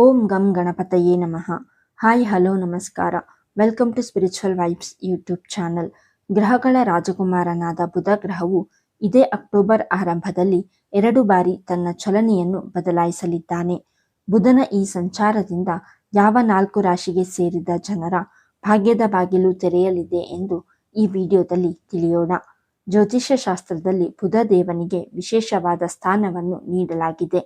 ಓಂ ಗಂ ಗಣಪತಯೇ ನಮಃ. ಹಾಯ್, ಹಲೋ, ನಮಸ್ಕಾರ. Welcome to spiritual vibes YouTube channel. ಗ್ರಹಗಳ ರಾಜಕುಮಾರನಾದ ಬುಧ ಗ್ರಹವು ಇದೇ ಅಕ್ಟೋಬರ್ ಆರಂಭದಲ್ಲಿ ಎರಡು ಬಾರಿ ತನ್ನ ಚಲನೆಯನ್ನು ಬದಲಾಯಿಸಲಿದ್ದಾನೆ. ಬುಧನ ಈ ಸಂಚಾರದಿಂದ ಯಾವ ನಾಲ್ಕು ರಾಶಿಗೆ ಸೇರಿದ ಜನರ ಭಾಗ್ಯದ ಬಾಗಿಲು ತೆರೆಯಲಿದೆ ಎಂದು ಈ ವಿಡಿಯೋದಲ್ಲಿ ತಿಳಿಯೋಣ. ಜ್ಯೋತಿಷ್ಯ ಶಾಸ್ತ್ರದಲ್ಲಿ ಬುಧ ದೇವನಿಗೆ ವಿಶೇಷವಾದ ಸ್ಥಾನವನ್ನು ನೀಡಲಾಗಿದೆ.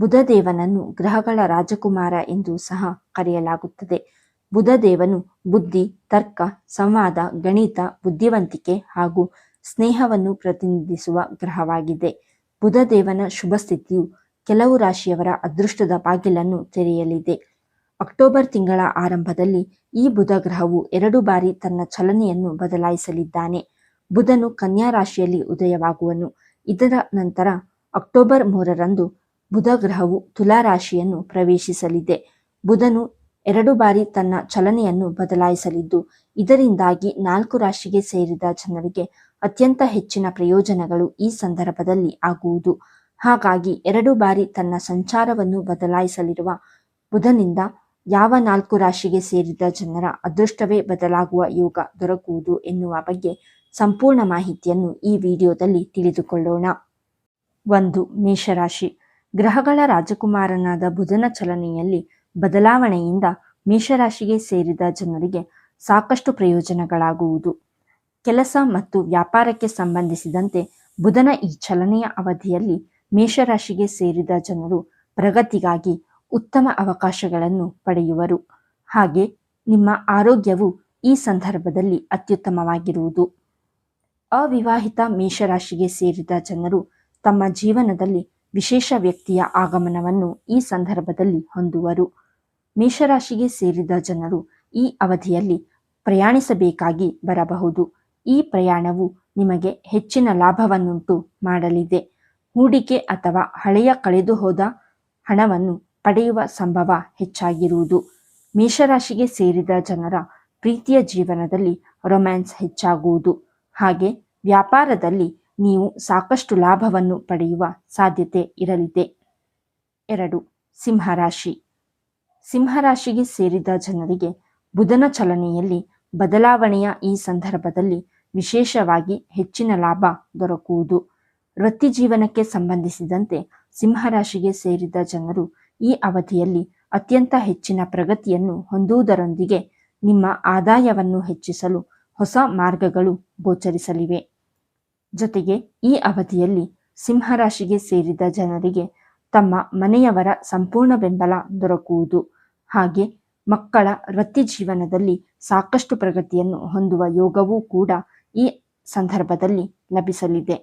ಬುಧ ದೇವನನ್ನು ಗ್ರಹಗಳ ರಾಜಕುಮಾರ ಎಂದು ಸಹ ಕರೆಯಲಾಗುತ್ತದೆ. ಬುಧದೇವನು ಬುದ್ಧಿ, ತರ್ಕ, ಸಂವಾದ, ಗಣಿತ, ಬುದ್ಧಿವಂತಿಕೆ ಹಾಗೂ ಸ್ನೇಹವನ್ನು ಪ್ರತಿನಿಧಿಸುವ ಗ್ರಹವಾಗಿದೆ. ಬುಧದೇವನ ಶುಭ ಸ್ಥಿತಿಯು ಕೆಲವು ರಾಶಿಯವರ ಅದೃಷ್ಟದ ಬಾಗಿಲನ್ನು ತೆರೆಯಲಿದೆ. ಅಕ್ಟೋಬರ್ ತಿಂಗಳ ಆರಂಭದಲ್ಲಿ ಈ ಬುಧ ಗ್ರಹವು ಎರಡು ಬಾರಿ ತನ್ನ ಚಲನೆಯನ್ನು ಬದಲಾಯಿಸಲಿದ್ದಾನೆ. ಬುಧನು ಕನ್ಯಾ ರಾಶಿಯಲ್ಲಿ ಉದಯವಾಗುವನು. ಇದರ ನಂತರ ಅಕ್ಟೋಬರ್ ಮೂರರಂದು ಬುಧ ಗ್ರಹವು ತುಲಾ ರಾಶಿಯನ್ನು ಪ್ರವೇಶಿಸಲಿದೆ. ಬುಧನು ಎರಡು ಬಾರಿ ತನ್ನ ಚಲನೆಯನ್ನು ಬದಲಾಯಿಸಲಿದ್ದು, ಇದರಿಂದಾಗಿ ನಾಲ್ಕು ರಾಶಿಗೆ ಸೇರಿದ ಜನರಿಗೆ ಅತ್ಯಂತ ಹೆಚ್ಚಿನ ಪ್ರಯೋಜನಗಳು ಈ ಸಂದರ್ಭದಲ್ಲಿ ಆಗುವುದು. ಹಾಗಾಗಿ ಎರಡು ಬಾರಿ ತನ್ನ ಸಂಚಾರವನ್ನು ಬದಲಾಯಿಸಲಿರುವ ಬುಧನಿಂದ ಯಾವ ನಾಲ್ಕು ರಾಶಿಗೆ ಸೇರಿದ ಜನರ ಅದೃಷ್ಟವೇ ಬದಲಾಗುವ ಯೋಗ ದೊರಕುವುದು ಎನ್ನುವ ಬಗ್ಗೆ ಸಂಪೂರ್ಣ ಮಾಹಿತಿಯನ್ನು ಈ ವಿಡಿಯೋದಲ್ಲಿ ತಿಳಿದುಕೊಳ್ಳೋಣ. ಒಂದು ಮೇಷರಾಶಿ. ಗ್ರಹಗಳ ರಾಜಕುಮಾರನಾದ ಬುಧನ ಚಲನೆಯಲ್ಲಿ ಬದಲಾವಣೆಯಿಂದ ಮೇಷರಾಶಿಗೆ ಸೇರಿದ ಜನರಿಗೆ ಸಾಕಷ್ಟು ಪ್ರಯೋಜನಗಳಾಗುವುದು. ಕೆಲಸ ಮತ್ತು ವ್ಯಾಪಾರಕ್ಕೆ ಸಂಬಂಧಿಸಿದಂತೆ ಬುಧನ ಈ ಚಲನೆಯ ಅವಧಿಯಲ್ಲಿ ಮೇಷರಾಶಿಗೆ ಸೇರಿದ ಜನರು ಪ್ರಗತಿಗಾಗಿ ಉತ್ತಮ ಅವಕಾಶಗಳನ್ನು ಪಡೆಯುವರು. ಹಾಗೆ ನಿಮ್ಮ ಆರೋಗ್ಯವು ಈ ಸಂದರ್ಭದಲ್ಲಿ ಅತ್ಯುತ್ತಮವಾಗಿರುವುದು. ಅವಿವಾಹಿತ ಮೇಷರಾಶಿಗೆ ಸೇರಿದ ಜನರು ತಮ್ಮ ಜೀವನದಲ್ಲಿ ವಿಶೇಷ ವ್ಯಕ್ತಿಯ ಆಗಮನವನ್ನು ಈ ಸಂದರ್ಭದಲ್ಲಿ ಹೊಂದುವರು. ಮೇಷರಾಶಿಗೆ ಸೇರಿದ ಜನರು ಈ ಅವಧಿಯಲ್ಲಿ ಪ್ರಯಾಣಿಸಬೇಕಾಗಿ ಬರಬಹುದು. ಈ ಪ್ರಯಾಣವು ನಿಮಗೆ ಹೆಚ್ಚಿನ ಲಾಭವನ್ನುಂಟು ಮಾಡಲಿದೆ. ಹೂಡಿಕೆ ಅಥವಾ ಹಳೆಯ ಕಳೆದುಹೋದ ಹಣವನ್ನು ಪಡೆಯುವ ಸಂಭವ ಹೆಚ್ಚಾಗಿರುವುದು. ಮೇಷರಾಶಿಗೆ ಸೇರಿದ ಜನರ ಪ್ರೀತಿಯ ಜೀವನದಲ್ಲಿ ರೊಮ್ಯಾನ್ಸ್ ಹೆಚ್ಚಾಗುವುದು. ಹಾಗೆ ವ್ಯಾಪಾರದಲ್ಲಿ ನೀವು ಸಾಕಷ್ಟು ಲಾಭವನ್ನು ಪಡೆಯುವ ಸಾಧ್ಯತೆ ಇರಲಿದೆ. ಎರಡು, ಸಿಂಹರಾಶಿ. ಸಿಂಹರಾಶಿಗೆ ಸೇರಿದ ಜನರಿಗೆ ಬುಧನ ಚಲನೆಯಲ್ಲಿ ಬದಲಾವಣೆಯ ಈ ಸಂದರ್ಭದಲ್ಲಿ ವಿಶೇಷವಾಗಿ ಹೆಚ್ಚಿನ ಲಾಭ ದೊರಕುವುದು. ವೃತ್ತಿ ಜೀವನಕ್ಕೆ ಸಂಬಂಧಿಸಿದಂತೆ ಸಿಂಹರಾಶಿಗೆ ಸೇರಿದ ಜನರು ಈ ಅವಧಿಯಲ್ಲಿ ಅತ್ಯಂತ ಹೆಚ್ಚಿನ ಪ್ರಗತಿಯನ್ನು ಹೊಂದುವುದರೊಂದಿಗೆ ನಿಮ್ಮ ಆದಾಯವನ್ನು ಹೆಚ್ಚಿಸಲು ಹೊಸ ಮಾರ್ಗಗಳು ಗೋಚರಿಸಲಿವೆ. ಜೊತೆಗೆ ಈ ಅವಧಿಯಲ್ಲಿ ಸಿಂಹರಾಶಿಗೆ ಸೇರಿದ ಜನರಿಗೆ ತಮ್ಮ ಮನೆಯವರ ಸಂಪೂರ್ಣ ಬೆಂಬಲ ದೊರಕುವುದು. ಹಾಗೆ ಮಕ್ಕಳ ವೃತ್ತಿ ಜೀವನದಲ್ಲಿ ಸಾಕಷ್ಟು ಪ್ರಗತಿಯನ್ನು ಹೊಂದುವ ಯೋಗವೂ ಕೂಡ ಈ ಸಂದರ್ಭದಲ್ಲಿ ಲಭಿಸಲಿದೆ.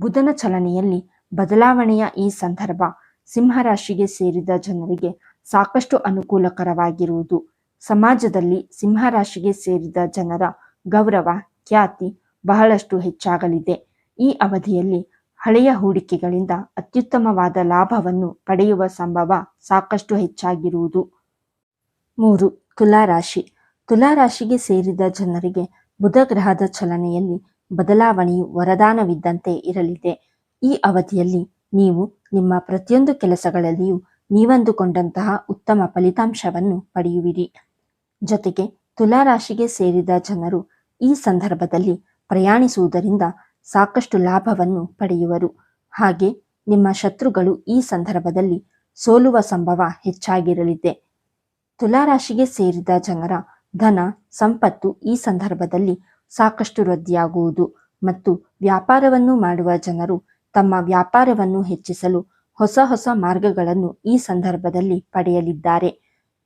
ಬುಧನ ಚಲನೆಯಲ್ಲಿ ಬದಲಾವಣೆಯ ಈ ಸಂದರ್ಭ ಸಿಂಹರಾಶಿಗೆ ಸೇರಿದ ಜನರಿಗೆ ಸಾಕಷ್ಟು ಅನುಕೂಲಕರವಾಗಿರುವುದು. ಸಮಾಜದಲ್ಲಿ ಸಿಂಹರಾಶಿಗೆ ಸೇರಿದ ಜನರ ಗೌರವ, ಖ್ಯಾತಿ ಬಹಳಷ್ಟು ಹೆಚ್ಚಾಗಲಿದೆ. ಈ ಅವಧಿಯಲ್ಲಿ ಹಳೆಯ ಹೂಡಿಕೆಗಳಿಂದ ಅತ್ಯುತ್ತಮವಾದ ಲಾಭವನ್ನು ಪಡೆಯುವ ಸಂಭವ ಸಾಕಷ್ಟು ಹೆಚ್ಚಾಗಿರುವುದು. ಮೂರು ತುಲಾರಾಶಿ ತುಲಾರಾಶಿಗೆ ಸೇರಿದ ಜನರಿಗೆ ಬುಧ ಗ್ರಹದ ಚಲನೆಯಲ್ಲಿ ಬದಲಾವಣೆಯು ವರದಾನವಿದ್ದಂತೆ ಇರಲಿದೆ. ಈ ಅವಧಿಯಲ್ಲಿ ನೀವು ನಿಮ್ಮ ಪ್ರತಿಯೊಂದು ಕೆಲಸಗಳಲ್ಲಿಯೂ ನೀವಂದುಕೊಂಡಂತಹ ಉತ್ತಮ ಫಲಿತಾಂಶವನ್ನು ಪಡೆಯುವಿರಿ. ಜೊತೆಗೆ ತುಲಾರಾಶಿಗೆ ಸೇರಿದ ಜನರು ಈ ಸಂದರ್ಭದಲ್ಲಿ ಪ್ರಯಾಣಿಸುವುದರಿಂದ ಸಾಕಷ್ಟು ಲಾಭವನ್ನು ಪಡೆಯುವರು. ಹಾಗೆ ನಿಮ್ಮ ಶತ್ರುಗಳು ಈ ಸಂದರ್ಭದಲ್ಲಿ ಸೋಲುವ ಸಂಭವ ಹೆಚ್ಚಾಗಿರಲಿದೆ. ತುಲಾರಾಶಿಗೆ ಸೇರಿದ ಜನರ ಧನ ಸಂಪತ್ತು ಈ ಸಂದರ್ಭದಲ್ಲಿ ಸಾಕಷ್ಟು ವೃದ್ಧಿಯಾಗುವುದು ಮತ್ತು ವ್ಯಾಪಾರವನ್ನು ಮಾಡುವ ಜನರು ತಮ್ಮ ವ್ಯಾಪಾರವನ್ನು ಹೆಚ್ಚಿಸಲು ಹೊಸ ಹೊಸ ಮಾರ್ಗಗಳನ್ನು ಈ ಸಂದರ್ಭದಲ್ಲಿ ಪಡೆಯಲಿದ್ದಾರೆ.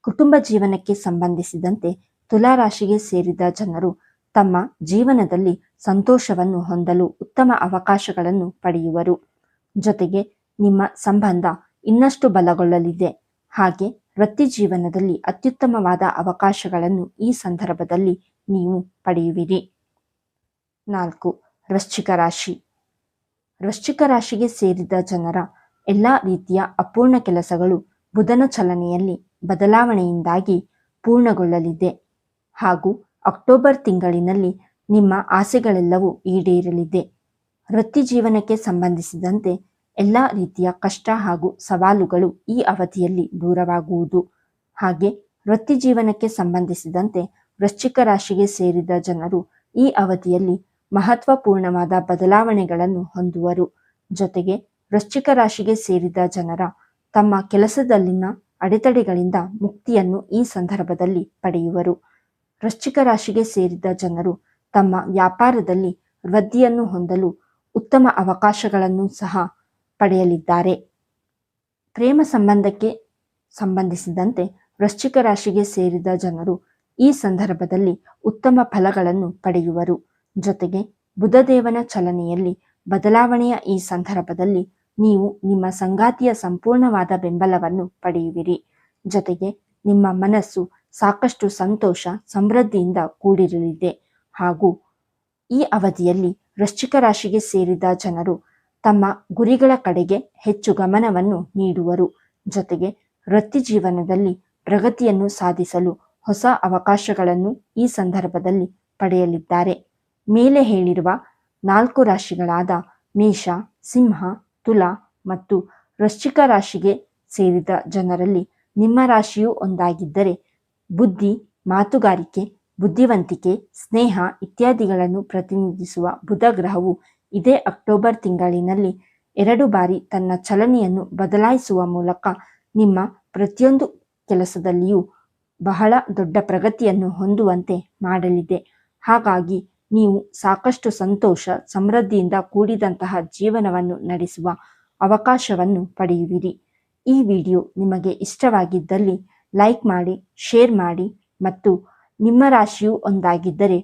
ಕುಟುಂಬ ಜೀವನಕ್ಕೆ ಸಂಬಂಧಿಸಿದಂತೆ ತುಲಾರಾಶಿಗೆ ಸೇರಿದ ಜನರು ತಮ್ಮ ಜೀವನದಲ್ಲಿ ಸಂತೋಷವನ್ನು ಹೊಂದಲು ಉತ್ತಮ ಅವಕಾಶಗಳನ್ನು ಪಡೆಯುವರು. ಜೊತೆಗೆ ನಿಮ್ಮ ಸಂಬಂಧ ಇನ್ನಷ್ಟು ಬಲಗೊಳ್ಳಲಿದೆ. ಹಾಗೆ ವೃತ್ತಿ ಜೀವನದಲ್ಲಿ ಅತ್ಯುತ್ತಮವಾದ ಅವಕಾಶಗಳನ್ನು ಈ ಸಂದರ್ಭದಲ್ಲಿ ನೀವು ಪಡೆಯುವಿರಿ. ನಾಲ್ಕು, ವೃಶ್ಚಿಕ ರಾಶಿ. ವೃಶ್ಚಿಕ ರಾಶಿಗೆ ಸೇರಿದ ಜನರ ಎಲ್ಲ ರೀತಿಯ ಅಪೂರ್ಣ ಕೆಲಸಗಳು ಬುಧನ ಚಲನೆಯಲ್ಲಿ ಬದಲಾವಣೆಯಿಂದಾಗಿ ಪೂರ್ಣಗೊಳ್ಳಲಿದೆ. ಹಾಗೂ ಅಕ್ಟೋಬರ್ ತಿಂಗಳಿನಲ್ಲಿ ನಿಮ್ಮ ಆಸೆಗಳೆಲ್ಲವೂ ಈಡೇರಲಿದೆ. ವೃತ್ತಿ ಜೀವನಕ್ಕೆ ಸಂಬಂಧಿಸಿದಂತೆ ಎಲ್ಲ ರೀತಿಯ ಕಷ್ಟ ಹಾಗೂ ಸವಾಲುಗಳು ಈ ಅವಧಿಯಲ್ಲಿ ದೂರವಾಗುವುದು. ಹಾಗೆ ವೃತ್ತಿ ಜೀವನಕ್ಕೆ ಸಂಬಂಧಿಸಿದಂತೆ ವೃಶ್ಚಿಕ ರಾಶಿಗೆ ಸೇರಿದ ಜನರು ಈ ಅವಧಿಯಲ್ಲಿ ಮಹತ್ವಪೂರ್ಣವಾದ ಬದಲಾವಣೆಗಳನ್ನು ಹೊಂದುವರು. ಜೊತೆಗೆ ವೃಶ್ಚಿಕ ರಾಶಿಗೆ ಸೇರಿದ ಜನರ ತಮ್ಮ ಕೆಲಸದಲ್ಲಿನ ಅಡೆತಡೆಗಳಿಂದ ಮುಕ್ತಿಯನ್ನು ಈ ಸಂದರ್ಭದಲ್ಲಿ ಪಡೆಯುವರು. ವೃಶ್ಚಿಕ ರಾಶಿಗೆ ಸೇರಿದ ಜನರು ತಮ್ಮ ವ್ಯಾಪಾರದಲ್ಲಿ ವೃದ್ಧಿಯನ್ನು ಹೊಂದಲು ಉತ್ತಮ ಅವಕಾಶಗಳನ್ನು ಸಹ ಪಡೆಯಲಿದ್ದಾರೆ. ಪ್ರೇಮ ಸಂಬಂಧಕ್ಕೆ ಸಂಬಂಧಿಸಿದಂತೆ ವೃಶ್ಚಿಕ ರಾಶಿಗೆ ಸೇರಿದ ಜನರು ಈ ಸಂದರ್ಭದಲ್ಲಿ ಉತ್ತಮ ಫಲಗಳನ್ನು ಪಡೆಯುವರು. ಜೊತೆಗೆ ಬುಧದೇವನ ಚಲನೆಯಲ್ಲಿ ಬದಲಾವಣೆಯ ಈ ಸಂದರ್ಭದಲ್ಲಿ ನೀವು ನಿಮ್ಮ ಸಂಗಾತಿಯ ಸಂಪೂರ್ಣವಾದ ಬೆಂಬಲವನ್ನು ಪಡೆಯುವಿರಿ. ಜೊತೆಗೆ ನಿಮ್ಮ ಮನಸ್ಸು ಸಾಕಷ್ಟು ಸಂತೋಷ, ಸಮೃದ್ಧಿಯಿಂದ ಕೂಡಿರಲಿದೆ. ಹಾಗೂ ಈ ಅವಧಿಯಲ್ಲಿ ವೃಶ್ಚಿಕ ರಾಶಿಗೆ ಸೇರಿದ ಜನರು ತಮ್ಮ ಗುರಿಗಳ ಕಡೆಗೆ ಹೆಚ್ಚು ಗಮನವನ್ನು ನೀಡುವರು. ಜೊತೆಗೆ ವೃತ್ತಿ ಜೀವನದಲ್ಲಿ ಪ್ರಗತಿಯನ್ನು ಸಾಧಿಸಲು ಹೊಸ ಅವಕಾಶಗಳನ್ನು ಈ ಸಂದರ್ಭದಲ್ಲಿ ಪಡೆಯಲಿದ್ದಾರೆ. ಮೇಲೆ ಹೇಳಿರುವ ನಾಲ್ಕು ರಾಶಿಗಳಾದ ಮೇಷ, ಸಿಂಹ, ತುಲಾ ಮತ್ತು ವೃಶ್ಚಿಕ ರಾಶಿಗೆ ಸೇರಿದ ಜನರಲ್ಲಿ ನಿಮ್ಮ ರಾಶಿಯೂ ಒಂದಾಗಿದ್ದರೆ ಬುದ್ಧಿ, ಮಾತುಗಾರಿಕೆ, ಬುದ್ಧಿವಂತಿಕೆ, ಸ್ನೇಹ ಇತ್ಯಾದಿಗಳನ್ನು ಪ್ರತಿನಿಧಿಸುವ ಬುಧ ಗ್ರಹವು ಇದೇ ಅಕ್ಟೋಬರ್ ತಿಂಗಳಿನಲ್ಲಿ ಎರಡು ಬಾರಿ ತನ್ನ ಚಲನೆಯನ್ನು ಬದಲಾಯಿಸುವ ಮೂಲಕ ನಿಮ್ಮ ಪ್ರತಿಯೊಂದು ಕೆಲಸದಲ್ಲಿಯೂ ಬಹಳ ದೊಡ್ಡ ಪ್ರಗತಿಯನ್ನು ಹೊಂದುವಂತೆ ಮಾಡಲಿದೆ. ಹಾಗಾಗಿ ನೀವು ಸಾಕಷ್ಟು ಸಂತೋಷ, ಸಮೃದ್ಧಿಯಿಂದ ಕೂಡಿದಂತಹ ಜೀವನವನ್ನು ನಡೆಸುವ ಅವಕಾಶವನ್ನು ಪಡೆಯುವಿರಿ. ಈ ವಿಡಿಯೋ ನಿಮಗೆ ಇಷ್ಟವಾಗಿದ್ದಲ್ಲಿ ಲೈಕ್ ಮಾಡಿ ಶೇರ್ ಮಾಡಿ ಮತ್ತು ನಿಮ್ಮ ರಾಶಿಯು ಒಂದಾಗಿದ್ದರೆ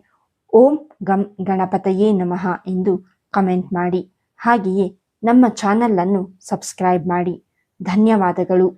ಓಂ ಗಂ ಗಣಪತಯೇ ನಮಃ ಎಂದು ಕಮೆಂಟ್ ಮಾಡಿ. ಹಾಗೆಯೇ ನಮ್ಮ ಚಾನಲನ್ನು ಸಬ್ಸ್ಕ್ರೈಬ್ ಮಾಡಿ. ಧನ್ಯವಾದಗಳು.